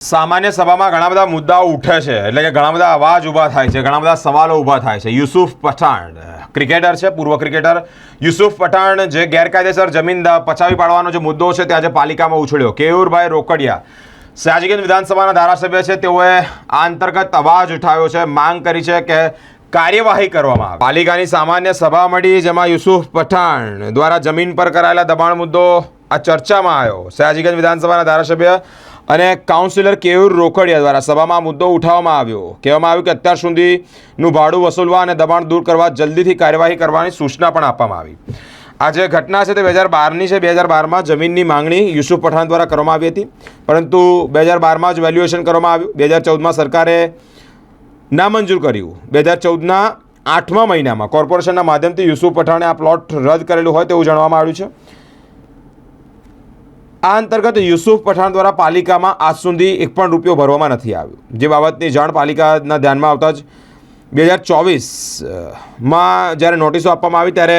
સામાન્ય સભામાં ઘણા બધા મુદ્દાઓ ઉઠે છે. એટલે કે ઘણા બધા અવાજ ઊભા થાય છે, ઘણા બધા સવાલો ઊભા થાય છે. યુસુફ પઠાણ, ક્રિકેટર છે, પૂર્વ ક્રિકેટર. યુસુફ પઠાણ જે ગેરકાયદેસર જમીન પચાવી પાડવાનો જે મુદ્દો છે તે આજે પાલિકામાં ઉછળ્યો. કેયુરભાઈ રોકડિયા સાજીગંજ વિધાનસભાના ધારાસભ્ય છે, તેઓએ આ અંતર્ગત અવાજ ઉઠાવ્યો છે, માંગ કરી છે કે કાર્યવાહી કરવામાં પાલિકાની સામાન્ય સભા મળી, જેમાં યુસુફ પઠાણ દ્વારા જમીન પર કરાયેલા દબાણ મુદ્દો આ ચર્ચામાં આવ્યો. સયાજીગંજ વિધાનસભાના ધારાસભ્ય અને કાઉન્સિલર કેયુર રોકડિયા દ્વારા સભામાં મુદ્દો ઉઠાવવામાં આવ્યો. કહેવામાં આવ્યું કે અત્યાર સુધીનું ભાડું વસૂલવા અને દબાણ દૂર કરવા જલ્દીથી કાર્યવાહી કરવાની સૂચના પણ આપવામાં આવી. આ જે ઘટના છે તે બે હજાર બારની છે. બે હજાર બારમાં જમીનની માંગણી યુસુફ પઠાણ દ્વારા કરવામાં આવી હતી. પરંતુ બે હજાર બારમાં જ વેલ્યુએશન કરવામાં આવ્યું. બે હજાર ચૌદમાં સરકારે નામંજૂર કર્યું. બે હજાર ચૌદના આઠમા મહિનામાં કોર્પોરેશનના માધ્યમથી યુસુફ પઠાણે આ પ્લોટ રદ કરેલું હોય તેવું જાણવામાં આવ્યું છે. આ અંતર્ગત યુસુફ પઠાણ દ્વારા પાલિકામાં આજ સુધી એક પણ રૂપિયો ભરવામાં નથી આવ્યો. જે બાબતની જાણ પાલિકાના ધ્યાનમાં આવતા જ બે હજાર ચોવીસમાં જ્યારે નોટિસો આપવામાં આવી ત્યારે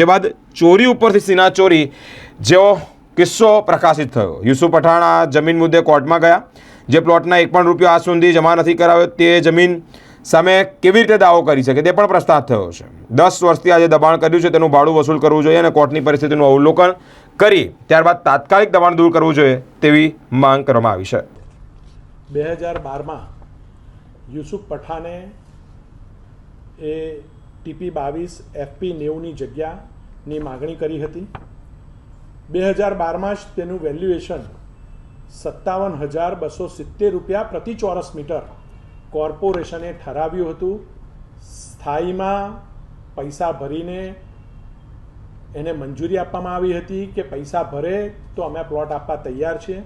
જે બાદ ચોરી ઉપરથી સીના ચોરી જેવો કિસ્સો પ્રકાશિત થયો. યુસુફ પઠાણ આ જમીન મુદ્દે કોર્ટમાં ગયા. જે પ્લોટના એક પણ રૂપિયો આજ સુધી જમા નથી કરાવ્યો, તે જમીન સામે કેવી રીતે દાવો કરી શકે તે પણ પ્રસ્તાવ થયો છે. દસ વર્ષથી આજે દબાણ કર્યું છે, તેનું ભાડું વસૂલ કરવું જોઈએ અને કોર્ટની પરિસ્થિતિનું અવલોકન કરી ત્યારબાદ તાત્કાલિક દબાણ દૂર કરવું જોઈએ તેવી માંગ કરવામાં આવી છે. બે હજાર બારમાં યુસુફ પઠાને એ ટીપી બાવીસ એફપી નેવુંની જગ્યાની માગણી કરી હતી. બે હજાર બારમાં જ તેનું વેલ્યુએશન સત્તાવન હજાર બસો સિત્તેર રૂપિયા પ્રતિ ચોરસ મીટર કોર્પોરેશને ઠરાવ્યું હતું. સ્થાયીમાં પૈસા ભરીને એને મંજૂરી આપવામાં આવી હતી કે પૈસા ભરે તો અમે પ્લોટ આપવા તૈયાર છીએ.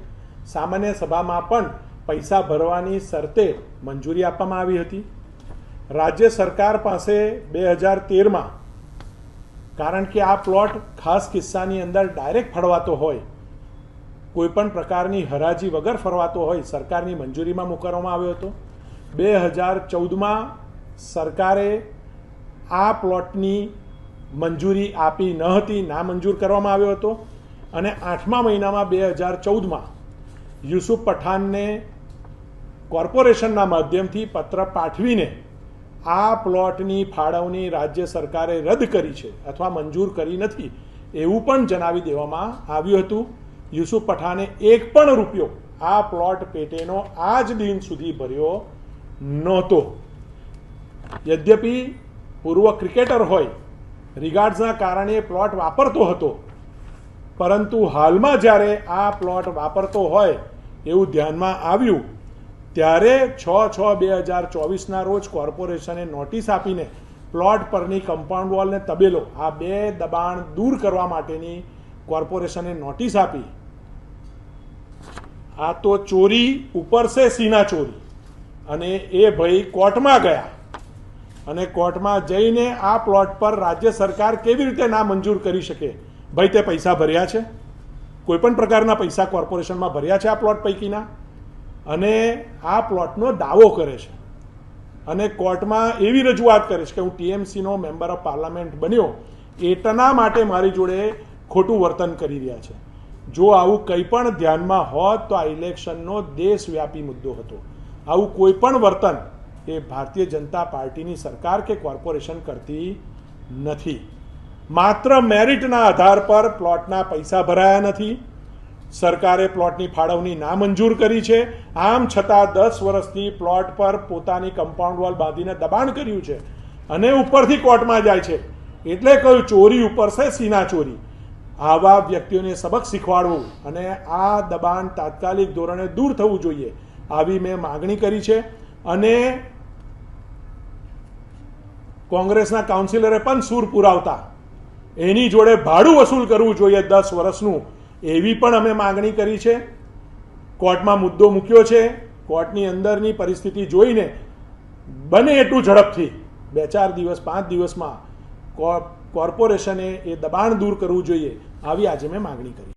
સામાન્ય સભામાં પણ પૈસા ભરવાની શરતે મંજૂરી આપવામાં આવી હતી. રાજ્ય સરકાર પાસે બે હજાર તેરમાં, કારણ કે આ પ્લોટ ખાસ કિસ્સાની અંદર ડાયરેક્ટ ફળવાતો હોય કોઈપણ પ્રકારની હરાજી વગર ફરવાતો હોય, સરકારની મંજૂરીમાં મૂકવામાં આવ્યો હતો. બે હજાર ચૌદમાં સરકારે આ પ્લોટની મંજૂરી આપી ન હતી નામંજૂર કરવામાં આવ્યો હતો. અને આઠમા મહિનામાં બે હજાર ચૌદમાં યુસુફ પઠાણને કોર્પોરેશનના માધ્યમથી પત્ર પાઠવીને આ પ્લોટની ફાળવણી રાજ્ય સરકારે રદ કરી છે અથવા મંજૂર કરી નથી એવું પણ જણાવી દેવામાં આવ્યું હતું. યુસુફ પઠાણે એક પણ રૂપિયો આ પ્લોટ પેટેનો આજ દિન સુધી ભર્યો નહોતો. યદ્યપિ પૂર્વ ક્રિકેટર હોય રિગાર્ડ્સના કારણે પ્લોટ વાપરતો હતો. પરંતુ હાલમાં જ્યારે આ પ્લોટ વાપરતો હોય એવું ધ્યાનમાં આવ્યું, ત્યારે છ છ બે હજાર ચોવીસના રોજ કોર્પોરેશને નોટિસ આપીને પ્લોટ પરની કમ્પાઉન્ડ વોલને તબેલો, આ બે દબાણ દૂર કરવા માટેની કોર્પોરેશને નોટિસ આપી. આ તો ચોરી ઉપર છે સીના ચોરી અને એ ભાઈ કોર્ટમાં ગયા. અને કોર્ટમાં જઈને આ પ્લોટ પર રાજ્ય સરકાર કેવી રીતે ના મંજૂર કરી શકે? ભાઈ, તે પૈસા ભર્યા છે? કોઈ પણ પ્રકારના પૈસા કોર્પોરેશનમાં ભર્યા છે આ પ્લોટ પૈકીના? અને આ પ્લોટનો દાવો કરે છે. અને કોર્ટમાં એવી રજૂઆત કરે છે કે હું ટીએમસીનો મેમ્બર ઓફ પાર્લામેન્ટ બન્યો એટલા માટે મારી જોડે ખોટું વર્તન કરી રહ્યા છે. જો આવું કંઈ પણ ધ્યાનમાં હોત તો આ ઇલેક્શનનો દેશવ્યાપી મુદ્દો હતો. આવું કોઈ પણ વર્તન એ ભારતીય જનતા પાર્ટીની સરકાર કે કોર્પોરેશન કરતી નથી. માત્ર મેરિટના આધાર પર પ્લોટના પૈસા ભરાયા નથી. સરકારે પ્લોટની ફાળવણી નામંજૂર કરી છે. આમ છતાં દસ વર્ષથી પ્લોટ પર પોતાની કમ્પાઉન્ડ વોલ બાંધીને દબાણ કર્યું છે અને ઉપરથી કોર્ટમાં જાય છે. એટલે કહ્યું ચોરી ઉપર છે સીના ચોરી. આવા વ્યક્તિઓને સબક શીખવાડવું અને આ દબાણ તાત્કાલિક ધોરણે દૂર થવું જોઈએ. આવી મેં માગણી કરી છે અને કોંગ્રેસના કાઉન્સિલરે પણ સૂર પુરાવતા. એની જોડે ભાડું વસૂલ કરવું જોઈએ દસ વર્ષનું, એવી પણ અમે માગણી કરી છે. કોર્ટમાં મુદ્દો મૂક્યો છે. કોર્ટની અંદરની પરિસ્થિતિ જોઈને બને એટલું ઝડપથી. બે ચાર દિવસ, પાંચ દિવસમાં કોર્પોરેશને એ દબાણ દૂર કરવું જોઈએ, આવી આજે મેં માગણી કરી.